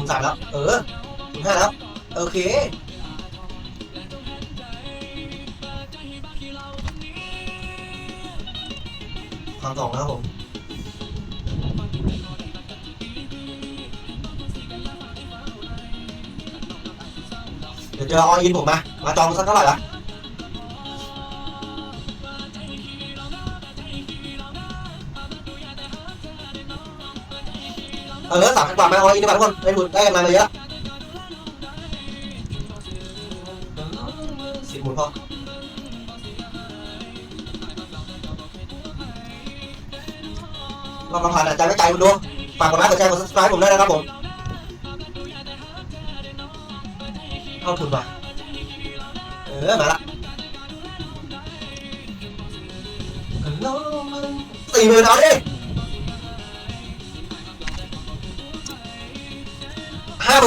คูณสามแล้ว เออคูณห้าแล้ว โอเค ความสองนะครับผมเดี๋ยวเจอออินผมมา มาจองสักเท่าไหร่ละ เออสามพันกว่ามาออินดีกว่าทุกคนได้หมุนได้กันมาเยอะสิบหมุนพอลองมาผ่านะใจไม่ใจคุณดูฝากกดไลค์กดแชร์กด subscribe ผมด้วยนะครับผมเข้าทุนว่ะเออมาละสี่หมื่นเอาดิ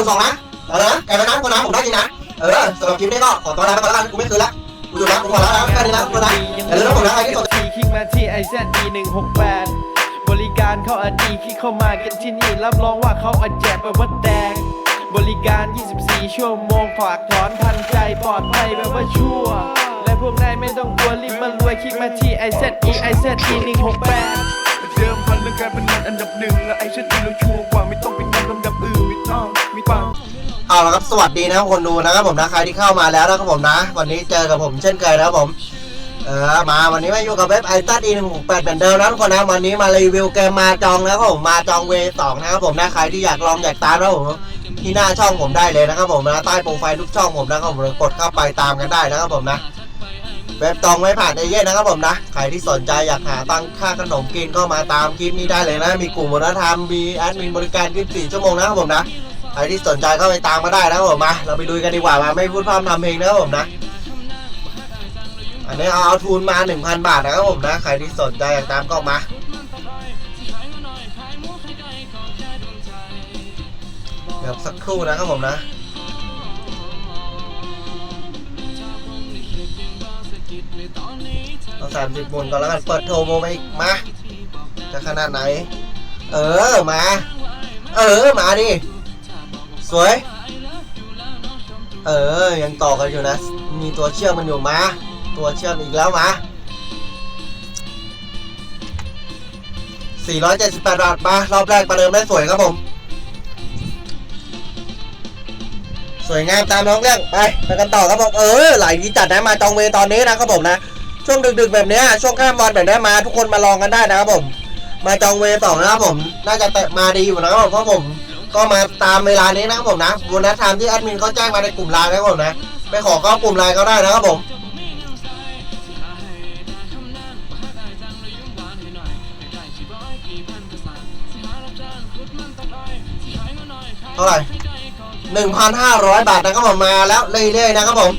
สองนะเอาละนะแกไปนะคนนะผมได้จริงนะเออสำหรับคลิปนี้ก็ขอตัวลาไปก่อนแล้วกันกูไม่คืนละกูอยู่นะกูขอแล้วนะแค่นี้นะกูนะอย่าลืมนะผมนะใครที่สนใจ คลิกมาที่ไอแซดดีหนึ่งหกแปดบริการเขาอดีคลิกเข้ามากันที่นี่ รับรองว่าเขาอาแจกแบบว่าแดง บริการ 24 ชั่วโมงฝากถอนทันใจปลอดภัยแบบว่าชั่วและพวกนายไม่ต้องกลัวรีบมารวยคลิกมาที่ไอแซดอีไอแซดดีหนึ่งหกแปดเดิมพันเรื่องการเป็นงานอันดับหนึ่งและไอ้เช่นที่เราชัวร์กว่าไม่ต้องเป็น เอาละครับสวัสดีนะครับคนดูนะครับผมนะใครที่เข้ามาแล้วนะครับผมนะ วันนี้เจอกับผมเช่นเคยนะครับผมเออมาวันนี้มาอยู่กับเว็บไอตัดอีหนึ่งหกแปดเหมือนเดิมนะทุกคนนะวันนี้มารีวิวเกมมาจองนะครับผมมาจองเวสองนะครับผมนะใครที่อยากลองอยากตามนะครับผมที่หน้าช่องผมได้เลยนะครับผมนะใต้โปรไฟล์ทุกช่องผมนะครับผมกดเข้าไปตามกันได้นะครับผมนะ บจองไม่ผ่านเอเย่นนะครับผมนะ ใครที่สนใจอยากหาตังค่าขนมกินก็มาตามคลิปนี้ได้เลยนะ มีกลุ่มวัฒนธรรม มีแอดมินบริการ 24 ชั่วโมงนะครับผมนะ ใครที่สนใจเข้าไปตามมาได้นะครับผมมา เราไปดูกันดีกว่ามาไม่พูดพร่ำทำเพลงนะครับผมนะ อันนี้เอาเอาทุนมา 1,000 บาทนะครับผมนะ ใครที่สนใจอยากตามก็มาเดี๋ยวสักครู่นะครับผมนะ เอาสามสิบหมุนก่อนแล้วกัน เปิดโทรโมมาอีก มา จะขนาดไหน เออ มา เออ มาดิ สวย เออ ยังต่อกันอยู่นะ มีตัวเชื่อมมันอยู่มา ตัวเชื่อมอีกแล้วมา478บาทมารอบแรกประเดิมได้สวยครับผม สวยงามตามน้องเรื่องไปไปกันต่อครับผมเออหลายทีจัดนะมาจองเวตอนนี้นะครับผมนะช่วงดึกๆแบบนี้ช่วงข้ามวันแบบนี้มาทุกคนมาลองกันได้นะครับผม มาจองเวรสองนะครับผม น่าจะเตะมาดีอยู่นะครับผมเพราะผม ก็มาตามเวลานี้นะครับผมนะโบนัสไทม์ที่แอดมินเขาแจ้งมาในกลุ่มไลน์นะครับผมนะไปขอเข้ากลุ่มไลน์เขาได้นะครับผมเท่าไหร่ หนึ่งพันห้าร้อยบาทนะครับผมมาแล้วเรื่อยๆนะครับผม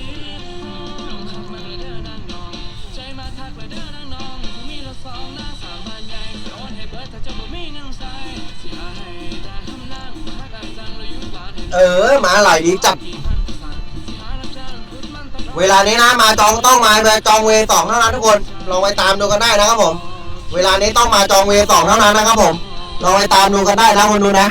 เออมาหลายดีจับ เวลานี้นะมาจองต้องมามาจองเวสองเท่านั้นทุกคนลองไปตามดูกันได้นะครับผม เวลานี้ต้องมาจองเวสองเท่านั้นนะครับผมลองไปตามดูกันได้นะคนดูนะ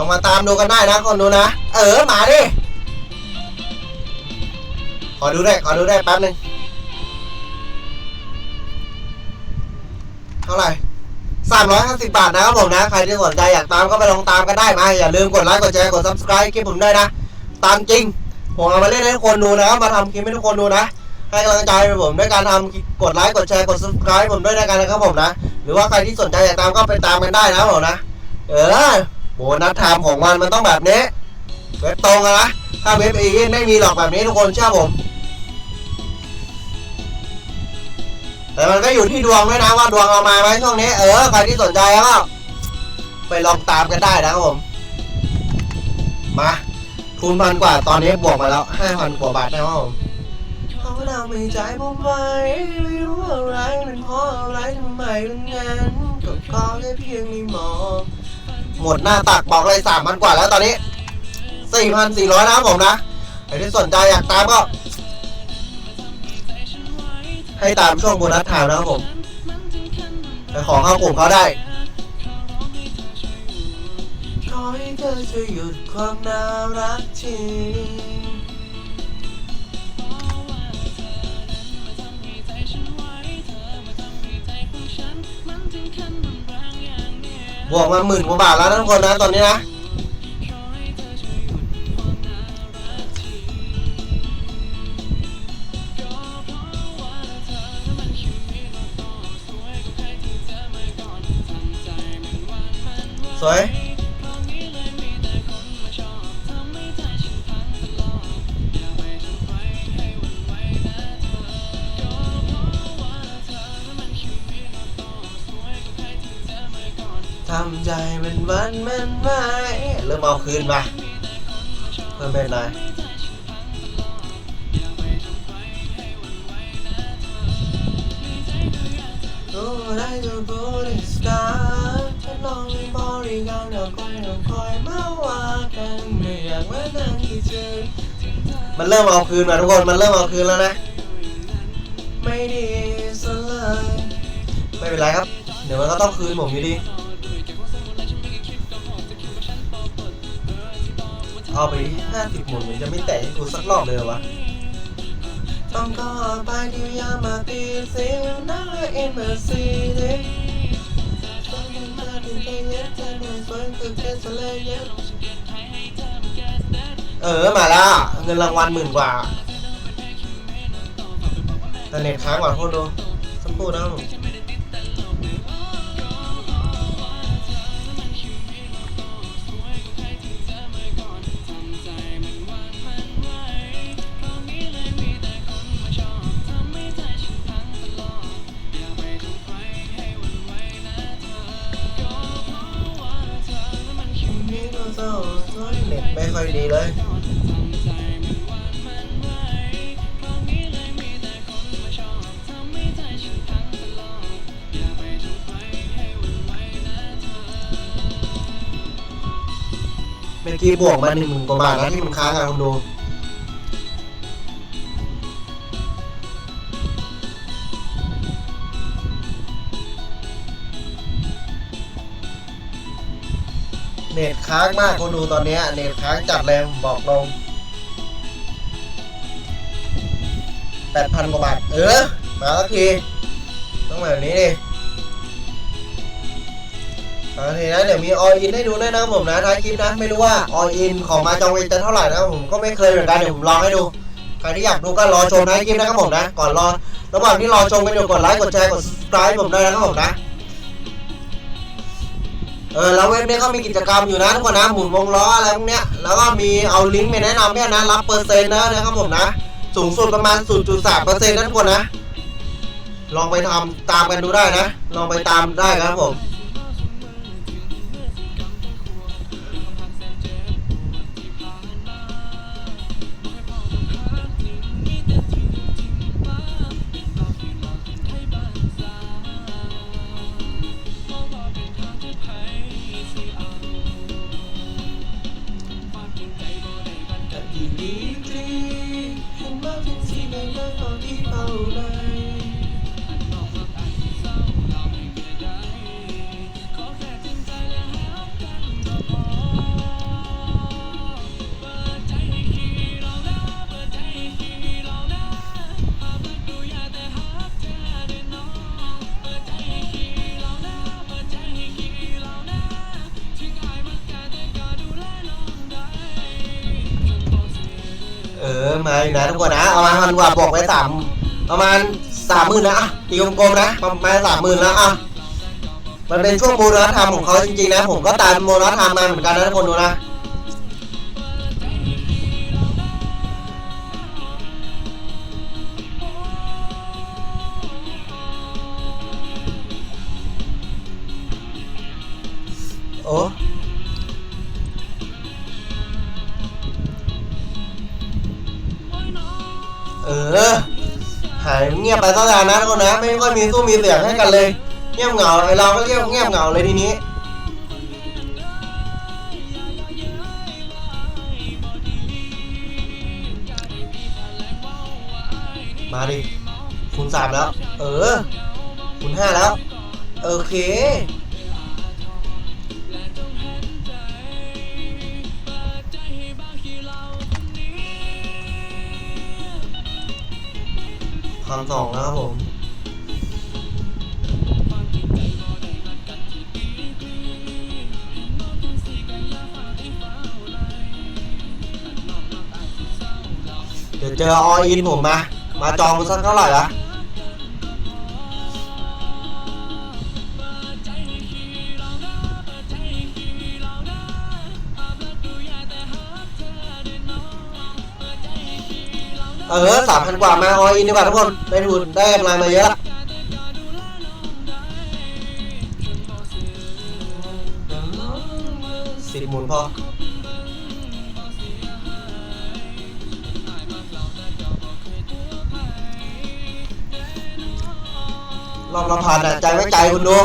ลองมาตามดูกันได้นะคนดูนะ เออมาดิขอดูได้ขอดูได้แป๊บหนึงเท่าไหร่สามร้อยห้าสิบบาทนะครับผมนะ ใครที่สนใจอยากตามก็ไปลองตามกันได้มาอย่าลืมกดไลค์กดแชร์กด subscribe คลิปผมด้วยนะ ตามจริง ผมเอามาเล่นให้ทุกคนดูนะครับมาทำคลิปให้ทุกคนดูนะให้กำลังใจผมด้วยการทำกดไลค์กดแชร์กด subscribe ผมด้วยนะกันนะครับผมนะ หรือว่าใครที่สนใจอยากตามก็ไปตามกันได้นะครับผมนะ เออ โบนัสไทม์ของมันมันต้องแบบนี้เว็บตรงนะ ถ้าเว็บเอเย่นไม่มีหรอกแบบนี้ทุกคนเชื่อผม แต่มันก็อยู่ที่ดวงด้วยนะว่าดวงเอามาไหมช่วงนี้ เออใครที่สนใจก็ไปลองตามกันได้นะครับผม มาทุนพันกว่าตอนนี้บวกมาแล้วห้าพันกว่าบาทนะครับผมเขาทำให้ใจผมไว้ไม่รู้อะไรเป็นเพราะอะไรทำไมเป็นงั้นก็ขอแค่เพียงมีหมอง หมดหน้าตักบอกเลยสามพันกว่าแล้วตอนนี้สี่พันสี่ร้อยนะครับผมนะใครที่สนใจอยากตามก็ ให้ตามช่วงโบนัสไทม์นะครับผมไปขอเข้ากลุ่มเขาได้ขอให้เธอช่วยหยุดความน่ารักที บวกมาหมื่นกว่าบาทแล้วนะทุกคนนะตอนนี้นะสวยำใจมันวันมันไหวเริ่มเอาคืนมาเพิ่มเป็นไรโอ้ได้ดูบูริสตาร์ฉันลองมีบริการเดี๋ยวคอยเดี๋ยวคอยมาว่ากันไม่อยากมานั่งคิดถึงมันเริ่มเอาคืนมาทุกคน มันเริ่มเอาคืนแล้วนะ ไม่ดีซะเลยไม่เป็นไรครับ เดี๋ยวมันก็ต้องคืนผมอยู่ดี เอาไปห้าสิบหมุนมันจะไม่แตะให้กูสักรอบเลยวะต้องขอไปที่ยามาตีเสียนะเอ็มเบอร์ซีเด็กต้องยังมาถึงใจเย็นเธอหน่อยสวยคือแค่สเลยเย็นเออมาล้วเงินรางวัลหมื่นกว่าแต่เน็ตค้างกว่าโคตรดูสักครู่นะ มื่อกี้บวกมาหนึ่งหมื่นกว่าบาทนะที่มันค้างอะคุณดูเน็ตค้างมากคนดูตอนเนี้ยเน็ตค้างจัดเลยผมบอกลงแปดพันกว่าบาท เออ มาสักที ต้องแบบนี้ดิ มาสักทีนะเดี๋ยวมีออินให้ดูด้วยนะครับผมนะท้ายคลิปนะไม่รู้ว่าออินของมาจองเวจะเท่าไหร่นะผมก็ไม่เคยเหมือนกันเดี๋ยวผมลองให้ดูใครที่อยากดูก็รอชมท้ายคลิปนะครับผมนะ ก่อนรอระหว่างที่รอชมกันอยู่กดไลค์กดแชร์กด subscribe ผมด้วยนะครับผมนะเออแล้วเว็บนี้เขามีกิจกรรมอยู่นะทุกคนนะหมุนวงล้ออะไรพวกเนี้ยแล้วก็มีเอาลิงก์ไปแนะนำเนี่ยนะรับเปอร์เซ็นต์นะนะครับผมนะ สูงสุดประมาณ 0.3เปอร์เซ็นต์นะทุกคนนะ ลองไปทำตามกันดูได้นะ ลองไปตามได้ครับผม เออมาอยู่นะทุกคนนะเอามาพันกว่าบอกไว้สามประมาณสามหมื่นนะอะตีกลมๆนะประมาณสามหมื่นแล้วอะมันเป็นช่วงโมนธรรมของเขาจริงๆนะ ผมก็ตามโมนธรรมมาเหมือนกันนะทุกคนดูนะโอ้ ออหายเงียบไปสักนานนะทุกคนนะ ไม่ค่อยมีสู้มีเสียงให้กันเลย เงียบเหงาไอเราก็เรียกเงียบเหงาเลยทีนี้มาดิคูณสามแล้ว เออคูณห้าแล้ว โอเค พันสองนะครับผม เดี๋ยวเจอออินผมมา มาจองสักเท่าไหร่ละ เออสามพันกว่ามาออยินดีกว่าทุกคนได้ทุนได้กำไรมาเยอะละสิบหมุนพอรอบละพันอะใจไม่ใจคุณดู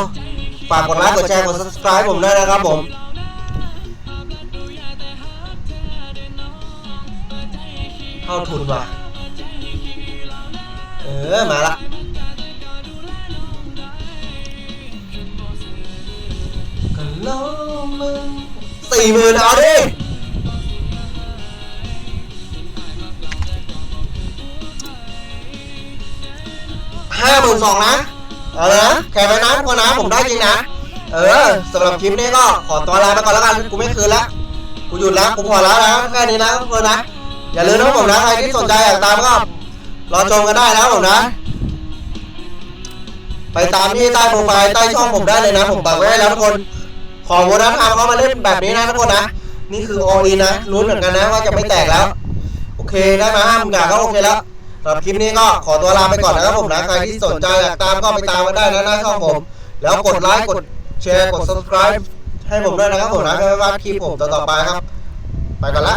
ฝากกดไลค์กดแชร์กด subscribe ผมด้วยนะครับผมเข้าทุนว่ะ ออมาละกันล้มมึงสี่หมื่นเอาดิห้าหมื่นสองนะ เอาเลยนะแข่งไปนะทุกคนะ ผมได้จริงนะ เออสำหรับคลิปนี้ก็ขอตัวลาไปก่อนแล้วกัน กูไม่คืนละกูหยุดล้วกูพอแล้วนะแค่นี้นะทุกคนนะ อย่าลืมนะผมนะ ใครที่สนใจอยากตามก็ รอชมกันได้นะผมนะ ไปตามที่ใต้โปรไฟล์ใต้ช่องผมได้เลยนะผมบอกไว้ให้แล้วทุกคน ขอโบนัสทำเข้ามาเล่นแบบนี้นะทุกคนนะ นี่คือออีนะรู้นเหมือนกันนะว่าจะไม่แตกแล้ว โอเคได้มาห้าหมื่นบาทก็โอเคแล้วสำหรับคลิปนี้ก็ขอตัวลาไปก่อนนะครับผมนะใครที่สนใจอยากตามก็ไปตามกันได้นะหน้าช่องผม แล้วกดไลค์กดแชร์กด subscribe ให้ผมด้วยนะครับผมนะเพื่อไม่พลาดคลิปผมต่อๆไปครับ ไปก่อนละ